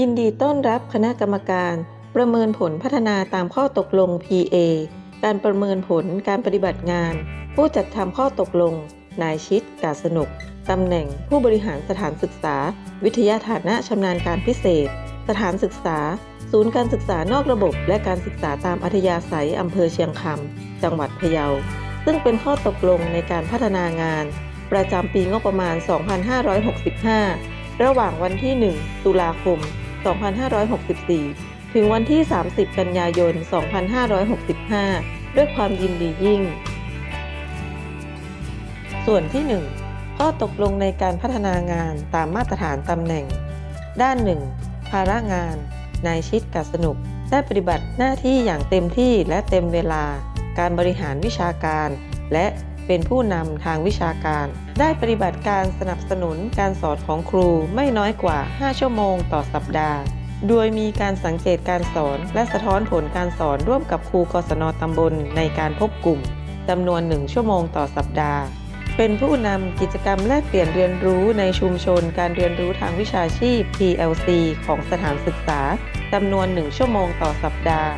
ยินดีต้อนรับคณะกรรมการประเมินผลพัฒนาตามข้อตกลง PA การประเมินผลการปฏิบัติงาน ผู้จัดทำข้อตกลง นายชิดกาสนุกตำแหน่งผู้บริหารสถานศึกษา วิทยาฐานะชำนาญการพิเศษ สถานศึกษา ศูนย์การศึกษานอกระบบ และการศึกษาตามอัธยาศัยอำเภอเชียงคำจังหวัดพะเยา ซึ่งเป็นข้อตกลงในการพัฒนางาน ประจำปีงบประมาณ 2565 ระหว่างวันที่ 1 ตุลาคม 2564 ถึงวันที่ 30 กันยายน 2565 ด้วยความยินดียิ่ง ส่วนที่ 1 ข้อตกลงในการพัฒนางานตามมาตรฐานตำแหน่ง ด้านหนึ่งภาระงาน นายชิดกัสนุก ได้ปฏิบัติหน้าที่อย่างเต็มที่และเต็มเวลา การบริหารวิชาการ และ เป็นผู้นำทางวิชาการ ได้ปฏิบัติการสนับสนุนการสอนของครูไม่น้อยกว่า 5 ชั่วโมงต่อสัปดาห์ โดยมีการสังเกตการสอนและสะท้อนผลการสอนร่วมกับครูกศนตำบลในการพบกลุ่มจำนวน 1 ชั่วโมงต่อสัปดาห์ เป็นผู้นำกิจกรรมแลกเปลี่ยนเรียนรู้ในชุมชนการเรียนรู้ทางวิชาชีพ PLC ของสถานศึกษาจำนวน 1 ชั่วโมงต่อสัปดาห์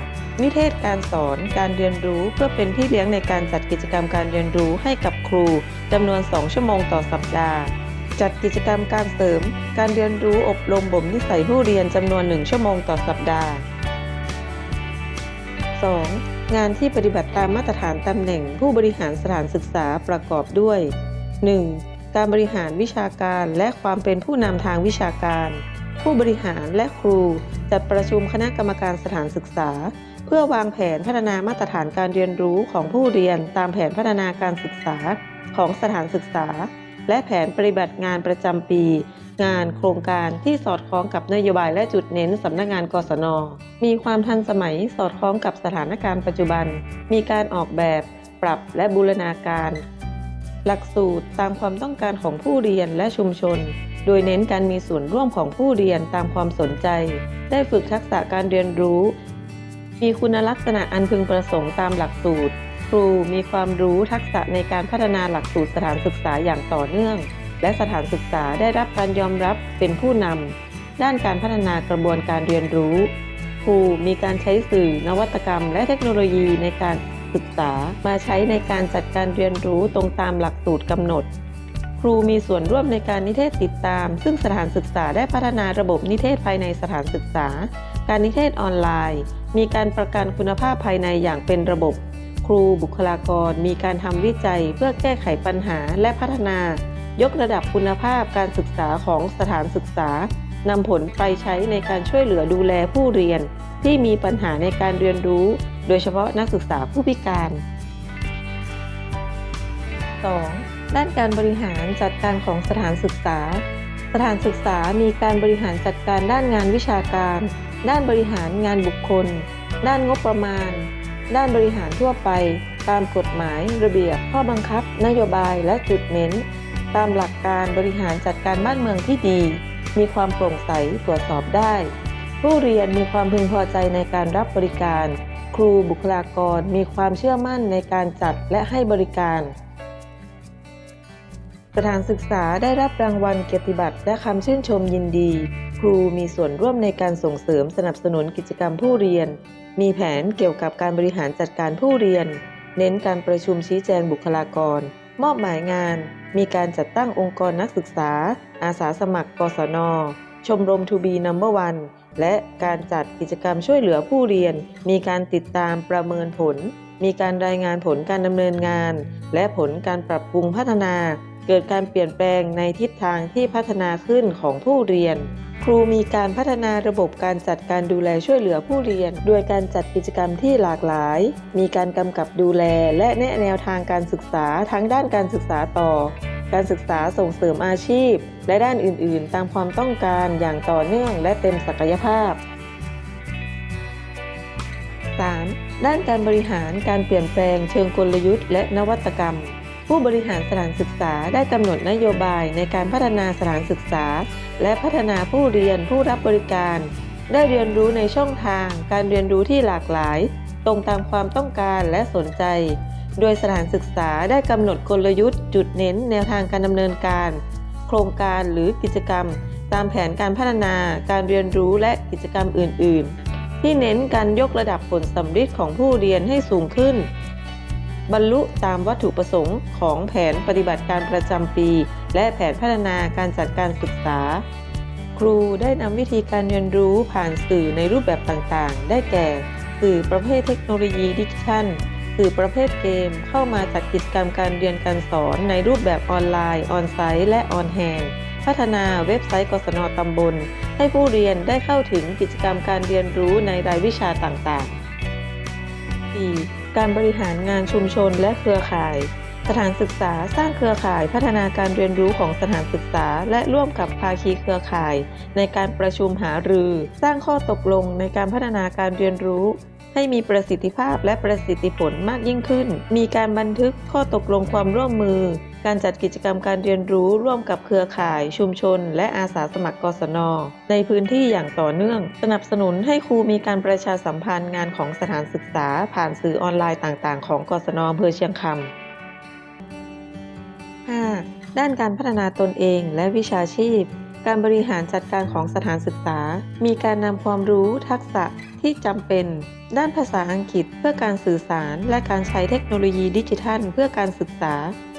นิเทศการสอนการเรียนรู้เพื่อเป็นที่เลี้ยงในการจัดกิจกรรมการเรียนรู้ให้กับครูจำนวน 2 ชั่วโมงต่อสัปดาห์ จัดกิจกรรมการเสริม การเรียนรู้อบรมบ่มนิสัยผู้เรียนจำนวน 1 ชั่วโมงต่อสัปดาห์ 2. งานที่ปฏิบัติตามมาตรฐานตำแหน่งผู้บริหารสถานศึกษาประกอบด้วย 1. การบริหารวิชาการและความเป็นผู้นำทางวิชาการ ผู้บริหารและครูจัดประชุมคณะกรรมการสถานศึกษา เพื่อวางแผนพัฒนามาตรฐานการเรียนรู้ของผู้เรียนตามแผนพัฒนาการศึกษาของสถานศึกษา และแผนปฏิบัติงานประจำปี งานโครงการที่สอดคล้องกับนโยบายและจุดเน้นสำนักงานกศน มีความทันสมัยสอดคล้องกับสถานการณ์ปัจจุบัน มีการออกแบบ ปรับและบูรณาการ หลักสูตรตามความต้องการของผู้เรียนและชุมชน โดยเน้นการมีส่วนร่วมของผู้เรียนตามความสนใจ ได้ฝึกทักษะการเรียนรู้ มีคุณลักษณะอันพึงประสงค์ตามหลักสูตร ครูมีความรู้ทักษะในการพัฒนาหลักสูตรสถานศึกษาอย่างต่อเนื่อง และสถานศึกษาได้รับการยอมรับเป็นผู้นำด้านการพัฒนากระบวนการเรียนรู้ ครูมีการใช้สื่อนวัตกรรม และเทคโนโลยีในการศึกษามาใช้ในการจัดการเรียนรู้ตรงตามหลักสูตรกำหนด ครูมีส่วนร่วมในการนิเทศติดตาม ซึ่งสถานศึกษาได้พัฒนาระบบนิเทศภายในสถานศึกษา การนิเทศออนไลน์ มีการประกันคุณภาพภายในอย่างเป็นระบบ ครูบุคลากร มีการทำวิจัยเพื่อแก้ไขปัญหาและพัฒนา ยกระดับคุณภาพการศึกษาของสถานศึกษานำผลไปใช้ในการช่วยเหลือดูแลผู้เรียน ที่มีปัญหาในการเรียนรู้ โดยเฉพาะนักศึกษาผู้พิการ 2. ด้านการบริหารจัดการของสถานศึกษา สถานศึกษามีการบริหารจัดการด้านงานวิชาการ ด้านบริหารงานบุคคล ด้านงบประมาณ ด้านบริหารทั่วไป ตามกฎหมาย ระเบียบ ข้อบังคับ นโยบายและจุดเน้น ตามหลักการบริหารจัดการบ้านเมืองที่ดี มีความโปร่งใสตรวจสอบได้ ผู้เรียนมีความพึงพอใจในการรับบริการ ครูบุคลากรมีความเชื่อมั่นในการจัดและให้บริการ สถานศึกษาได้รับรางวัลเกียรติบัตรและคำชื่นชมยินดี ครูมีส่วนร่วมในการส่งเสริมสนับสนุนกิจกรรมผู้เรียน มีแผนเกี่ยวกับการบริหารจัดการผู้เรียน เน้นการประชุมชี้แจงบุคลากร มอบหมายงาน มีการจัดตั้งองค์กรนักศึกษา อาสาสมัคร กศน ชมรม To be number one และการจัดกิจกรรมช่วยเหลือผู้เรียน มีการติดตามประเมินผล มีการรายงานผลการดำเนินงาน และผลการปรับปรุงพัฒนา เกิดการเปลี่ยนแปลงในทิศทางที่พัฒนาขึ้นของผู้เรียน ครูมีการพัฒนาระบบการจัดการดูแลช่วยเหลือผู้เรียน โดยการจัดกิจกรรมที่หลากหลาย มีการกำกับดูแลและแนะแนวทางการศึกษาทั้งด้านการศึกษาต่อ การศึกษาส่งเสริมอาชีพ และด้านอื่น ๆ ตามความต้องการอย่างต่อเนื่องและเต็มศักยภาพ 3. ด้านการบริหารการเปลี่ยนแปลงเชิงกลยุทธ์และนวัตกรรม ผู้บริหารสถานศึกษาได้กำหนดนโยบายในการพัฒนาสถานศึกษา และพัฒนาผู้เรียนผู้รับบริการ ได้เรียนรู้ในช่องทาง การเรียนรู้ที่หลากหลาย ตรงตามความต้องการและสนใจ โดยสถานศึกษาได้กำหนดกลยุทธ์ จุดเน้น แนวทางการดำเนินการ โครงการหรือกิจกรรม ตามแผนการพัฒนา การเรียนรู้และกิจกรรมอื่น ๆ ที่เน้นการยกระดับผลสำฤทธิ์ของผู้เรียนให้สูงขึ้น บรรลุตามวัตถุประสงค์ของแผนปฏิบัติการประจำปี และแผนพัฒนาการจัดการศึกษา ครูได้นำวิธีการเรียนรู้ผ่านสื่อในรูปแบบต่างๆ ได้แก่ สื่อประเภทเทคโนโลยีดิจิทัลสื่อประเภทเกมเข้ามาจัดกิจกรรมการเรียนการสอนในรูปแบบออนไลน์ ออนไซต์และออนแฮนพัฒนาเว็บไซต์กศนตำบล ให้ผู้เรียนได้เข้าถึงกิจกรรมการเรียนรู้ในรายวิชาต่างๆ 4. การบริหารงานชุมชนและเครือข่าย สถานศึกษาสร้างเครือข่ายพัฒนาการเรียนรู้ของสถานศึกษา และร่วมกับภาคีเครือข่าย ในการประชุมหารือ สร้างข้อตกลงในการพัฒนาการเรียนรู้ ให้มีประสิทธิภาพและประสิทธิผลมากยิ่งขึ้น มีการบันทึกข้อตกลงความร่วมมือ การจัดกิจกรรมการเรียนรู้ร่วมกับเครือข่าย ชุมชน และอาสาสมัครกศน ในพื้นที่อย่างต่อเนื่อง สนับสนุนให้ครูมีการประชาสัมพันธ์งานของสถานศึกษา ผ่านสื่อออนไลน์ต่างๆ ของกศนอำเภอเชียงคำ 5. ด้านการพัฒนาตนเองและวิชาชีพ การบริหารจัดการของสถานศึกษา มีการนำความรู้ทักษะที่จำเป็น ด้านภาษาอังกฤษเพื่อการสื่อสาร และการใช้เทคโนโลยีดิจิทัล เพื่อการศึกษา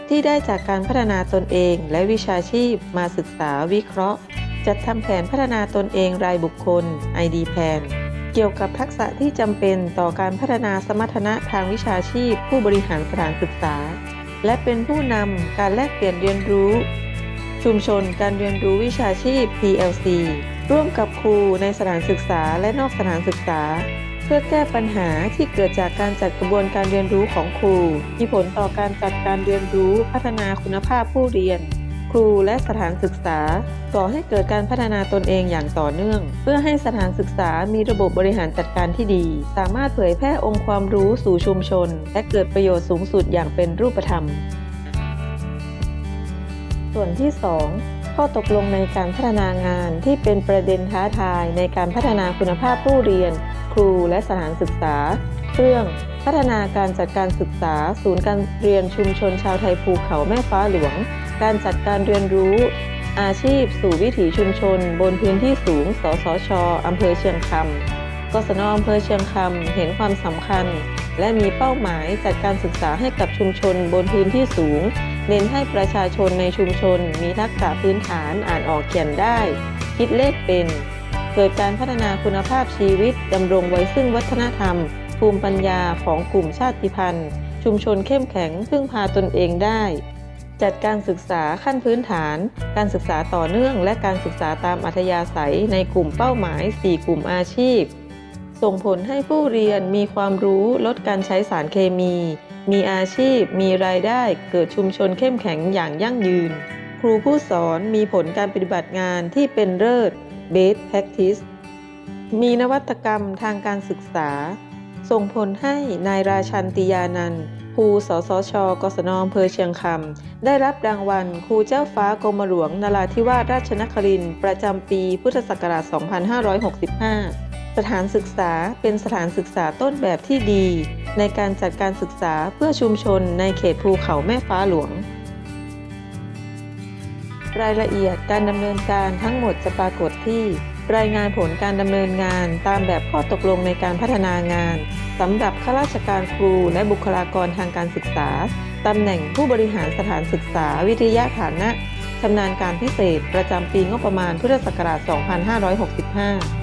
ที่ได้จากการพัฒนาตนเองและวิชาชีพมาศึกษาวิเคราะห์ จัดทำแผนพัฒนาตนเองรายบุคคล ID Plan เกี่ยวกับทักษะที่จำเป็นต่อการพัฒนาสมรรถนะทางวิชาชีพ ผู้บริหารสถานศึกษา และเป็นผู้นำการแลกเปลี่ยนเรียนรู้ ชุมชนการเรียนรู้วิชาชีพ PLC ร่วมกับครูในสถานศึกษาและนอกสถานศึกษา เพื่อแก้ปัญหาที่เกิดจากการจัดกระบวนการเรียนรู้ของครู มีผลต่อการจัดการเรียนรู้พัฒนาคุณภาพผู้เรียน ครูและสถานศึกษาก่อให้เกิดการพัฒนาตนเองอย่างต่อเนื่อง เพื่อให้สถานศึกษามีระบบบริหารจัดการที่ดี สามารถเผยแพร่องค์ความรู้สู่ชุมชน และเกิดประโยชน์สูงสุดอย่างเป็นรูปธรรม ส่วนที่ 2ข้อตกลงในการพัฒนางานที่เป็นประเด็นท้าทายในการพัฒนาคุณภาพผู้เรียน ครูและสถานศึกษา เรื่องพัฒนาการจัดการศึกษา ศูนย์การเรียนชุมชนชาวไทยภูเขาแม่ฟ้าหลวง การจัดการเรียนรู้ อาชีพ สู่วิถีชุมชน บนพื้นที่สูง สสชอำเภอเชียงคำกศนอำเภอเชียงคำเห็นความสำคัญ และมีเป้าหมายจัดการศึกษาให้กับชุมชน บนพื้นที่สูง เน้นให้ประชาชนในชุมชน มีทักษะพื้นฐานอ่านออกเขียนได้ คิดเลขเป็น เกิดการพัฒนาคุณภาพชีวิตดำรงไว้ซึ่งวัฒนธรรม ภูมิปัญญาของกลุ่มชาติพันธุ์ ชุมชนเข้มแข็งพึ่งพาตนเองได้ จัดการศึกษาขั้นพื้นฐาน การศึกษาต่อเนื่อง และการศึกษาตามอัธยาศัยในกลุ่มเป้าหมาย 4 กลุ่มอาชีพ ส่งผลให้ผู้เรียนมีความรู้ลดการใช้สารเคมี มีอาชีพ มีรายได้เกิดชุมชนเข้มแข็งอย่างยั่งยืน ครูผู้สอนมีผลการปฏิบัติงานที่เป็นเลิศ Best Practice มีนวัตกรรมทางการศึกษา ส่งผลให้นายราชันติยานันท์ครูสสช กศนอำเภอเชียงคำ ได้รับรางวัลครูเจ้าฟ้ากรมหลวงนราธิวาสราชนครินทร์ประจำปีพุทธศักราช 2565 สถานศึกษาเป็นสถานศึกษาต้นแบบที่ดี ในการจัดการศึกษาเพื่อชุมชนในเขตภูเขาแม่ฟ้าหลวง รายละเอียดการดำเนินการทั้งหมดจะปรากฏที่ รายงานผลการดำเนินงานตามแบบข้อตกลงในการพัฒนางานสำหรับข้าราชการครูและบุคลากรทางการศึกษาตำแหน่งผู้บริหารสถานศึกษาวิทยาฐานะชำนาญการพิเศษประจำปีงบประมาณพุทธศักราช 2565